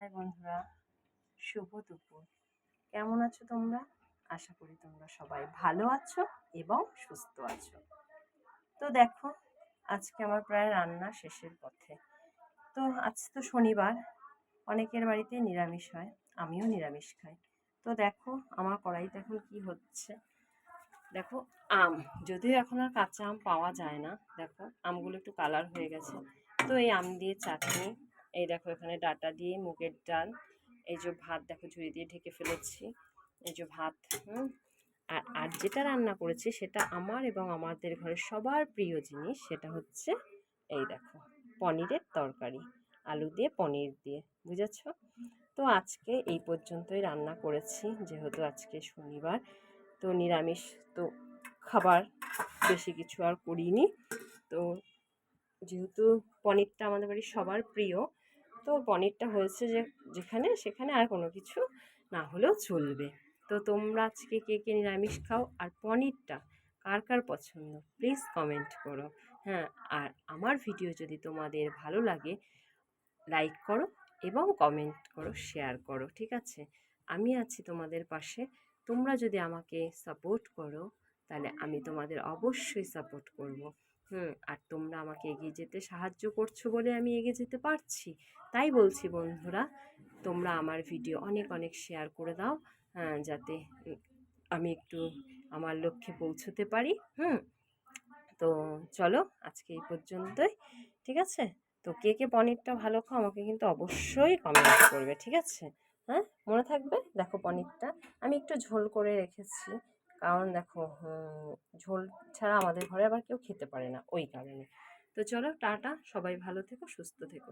High বন্ধুরা, শুভ দুপুর। কেমন আছো তোমরা? আশা করি তোমরা সবাই ভালো আছো এবং সুস্থ আছো। তো দেখো, আজকে আমার প্রায় রান্না শেষের পথে। তো আজ তো শনিবার, অনেকের বাড়িতে নিরামিষ হয়, আমিও নিরামিষ খাই। তো দেখো, আমার কড়াইতে এখন কি হচ্ছে? দেখো, আম। যদিও এখন আর কাঁচা আম পাওয়া যায় না, দেখো, আমগুলো একটু কালার হয়ে গেছে। তো এই আম দিয়ে চাটনি এই দেখো এখানে ডাটা দিয়ে মুগের ডাল, এই যে ভাত দেখো ঝুড়ি দিয়ে ঢেকে ফেলেছি, এই যে ভাত, হুম, আর আর যেটা রান্না করেছি সেটা আমার এবং আমাদের ঘরের সবার প্রিয় জিনিস সেটা হচ্ছে এই দেখো পনিরের তরকারি, আলু দিয়ে পনির দিয়ে, বুঝেছ? তো আজকে এই পর্যন্তই রান্না করেছি, যেহেতু আজকে শনিবার, তো নিরামিষ তো খাবার বেশি কিছু আর করিনি, তো যেহেতু পনিরটা আমাদের বাড়ির সবার প্রিয়, তো পনিরটা হয়েছে যে, যেখানে সেখানে আর কোনো কিছু না হলেও চলবে। তো তোমরা আজকে কে কে নিরামিষ খাও আর পনিরটা কার কার পছন্দ প্লিজ কমেন্ট করো। হ্যাঁ আর আমার ভিডিও যদি তোমাদের ভালো লাগে লাইক করো এবং কমেন্ট করো শেয়ার করো, ঠিক আছে? আমি আছি তোমাদের পাশে। তোমরা যদি আমাকে সাপোর্ট করো, তাহলে আমি তোমাদের অবশ্যই সাপোর্ট করব। হুম, আর তোমরা আমাকে এগিয়ে যেতে সাহায্য করছ বলে আমি এগিয়ে যেতে পারছি। তাই বলছি বন্ধুরা, তোমরা আমার ভিডিও অনেক অনেক শেয়ার করে দাও হ্যাঁ যাতে আমি একটু আমার লক্ষ্যে পৌঁছতে পারি, হুম? তো চলো, আজকে এই পর্যন্তই, ঠিক আছে? তো কে কে পনিরটা ভালো খাও আমাকে কিন্তু অবশ্যই কমেন্ট করবে, ঠিক আছে? হ্যাঁ মনে থাকবে? দেখো পনিরটা, আমি একটু ঝোল করে রেখেছি। কারণ দেখো ঝোল ছাড়া আমাদের ঘরে আবার কেউ খেতে পারে না, ওই কারণে। তো চলো, টাটা, সবাই ভালো থেকো, সুস্থ থেকো।